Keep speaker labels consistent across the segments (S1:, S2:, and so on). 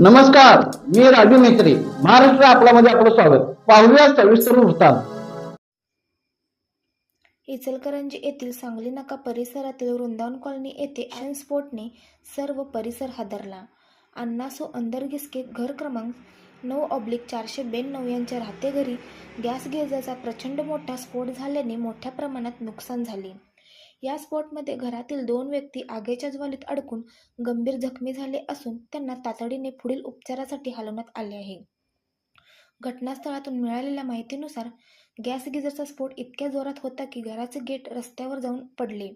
S1: नमस्कार मी राजू मेत्री महाराष्ट्र आपल्यामध्ये आपलं स्वागत. पाहुया सविस्तर वृत्तांत.
S2: इचलकरंजी येथील सांगली नाका परिसरातील वृंदावन कॉलनी येथे ॲक्शन स्फोटने सर्व परिसर हादरला. अण्णासो अंदरगिसके घर क्रमांक नऊ ऑब्लिक चारशे ब्याण्णव यांच्या राहते घरी गॅस गेजरचा प्रचंड मोठा स्फोट झाल्याने मोठ्या प्रमाणात नुकसान झाले. या स्फोटमध्ये घरातील दोन व्यक्ती आगीच्या ज्वालीत अडकून गंभीर जखमी झाले असून त्यांना तातडीने पुढील उपचारासाठी हलवण्यात आले आहे. घटनास्थळातून मिळालेल्या माहितीनुसार गॅस गिजरचा स्फोट इतक्या जोरात होता की घराचे गेट रस्त्यावर जाऊन पडले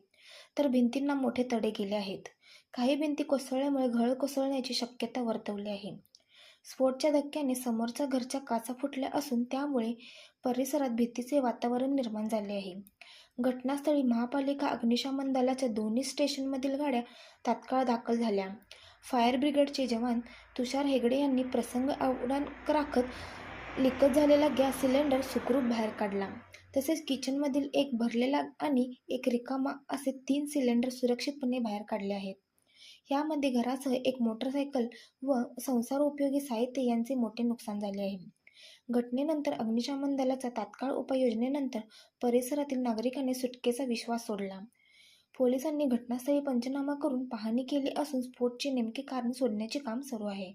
S2: तर भिंतींना मोठे तडे गेले आहेत. काही भिंती कोसळल्यामुळे घळ कोसळण्याची शक्यता वर्तवली आहे. स्फोटच्या धक्क्याने समोरच्या घरच्या काचा फुटल्या असून त्यामुळे परिसरात भीतीचे वातावरण निर्माण झाले आहे. घटनास्थळी महापालिका अग्निशमन दलाच्या दोन्ही स्टेशनमधील गाड्या तात्काळ दाखल झाल्या. फायर ब्रिगेडचे जवान तुषार हेगडे यांनी प्रसंग आव्हान राखत लिकत झालेला गॅस सिलेंडर सुखरूप बाहेर काढला. तसेच किचनमधील एक भरलेला आणि एक रिकामा असे तीन सिलेंडर सुरक्षितपणे बाहेर काढले आहेत. यामध्ये घरासह एक मोटरसायकल व संसार उपयोगी साहित्य यांचे मोठे नुकसान झाले आहे. घटनेनंतर अग्निशमन दलाच्या तात्काळ उपाययोजनेनंतर परिसरातील नागरिकांनी सुटकेचा विश्वास सोडला. पोलिसांनी घटनास्थळी पंचनामा करून पाहणी केली असून स्फोटचे नेमके कारण शोधण्याचे काम सुरू आहे.